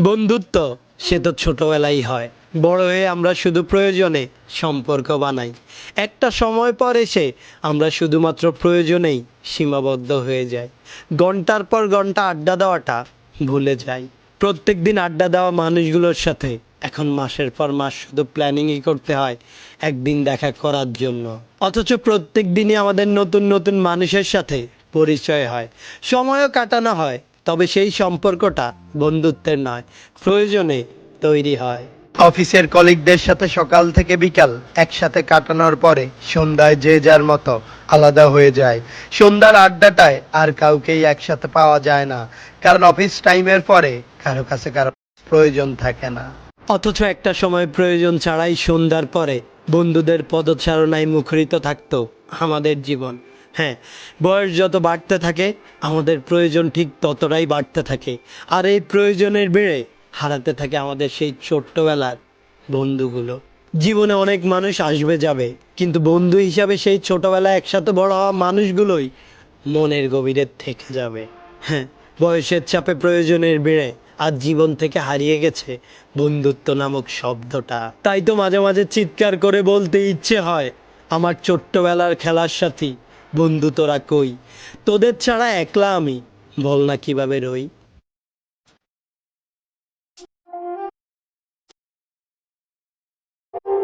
বন্ধুত্ব, সে তো ছোটবেলাই হয়। বড় হয়ে আমরা শুধু প্রয়োজনে সম্পর্ক বানাই। একটা সময় পর এসে আমরা শুধুমাত্র প্রয়োজনেই সীমাবদ্ধ হয়ে যাই। ঘণ্টার পর ঘণ্টা আড্ডা দেওয়াটা ভুলে যাই। প্রত্যেক দিন আড্ডা দেওয়া মানুষগুলোর সাথে এখন মাসের পর মাস শুধু প্ল্যানিংই করতে হয়, একদিন দেখা করার জন্য। অথচ প্রত্যেক দিনই আমাদের নতুন নতুন মানুষের সাথে পরিচয় হয়। সময়ও কাটানো হয় তবে সেই সম্পর্কটা বন্ধুত্বের নয় প্রয়োজনে তৈরি হয়। অফিসের কলিগদের সাথে সকাল থেকে বিকাল একসাথে কাটানোর পরে সন্ধ্যায় যে যার মতো আলাদা হয়ে যায়। সন্ধ্যার আড্ডাটায় আর কাউকেই একসাথে পাওয়া যায় না কারণ অফিস টাইমের পরে কারও কাছে কারও প্রয়োজন থাকে না। অথচ একটা সময় প্রয়োজন ছাড়াই সন্ধ্যার পরে বন্ধুদের পদচারণায় মুখরিত থাকতো আমাদের জীবন। হ্যাঁ বয়স যত বাড়তে থাকে, আমাদের প্রয়োজন ঠিক ততটাই বাড়তে থাকে। আর এই প্রয়োজনের বেড়ে হারাতে থাকে আমাদের সেই ছোট্টবেলার বন্ধুগুলো। জীবনে অনেক মানুষ আসবে যাবে, কিন্তু বন্ধু হিসাবে সেই ছোটবেলায় একসাথে বড় হওয়া মানুষগুলোই মনের গভীরে থেকে যাবে। হ্যাঁ বয়সের চাপে প্রয়োজনের বেড়ে আর জীবন থেকে হারিয়ে গেছে বন্ধুত্ব নামক শব্দটা। তাই তো মাঝে মাঝে চিৎকার করে বলতে ইচ্ছে হয়, আমার ছোট্টবেলার খেলার সাথী বন্ধু তোরা কই? তোদের ছাড়া একলা আমি বল না কীভাবে রই?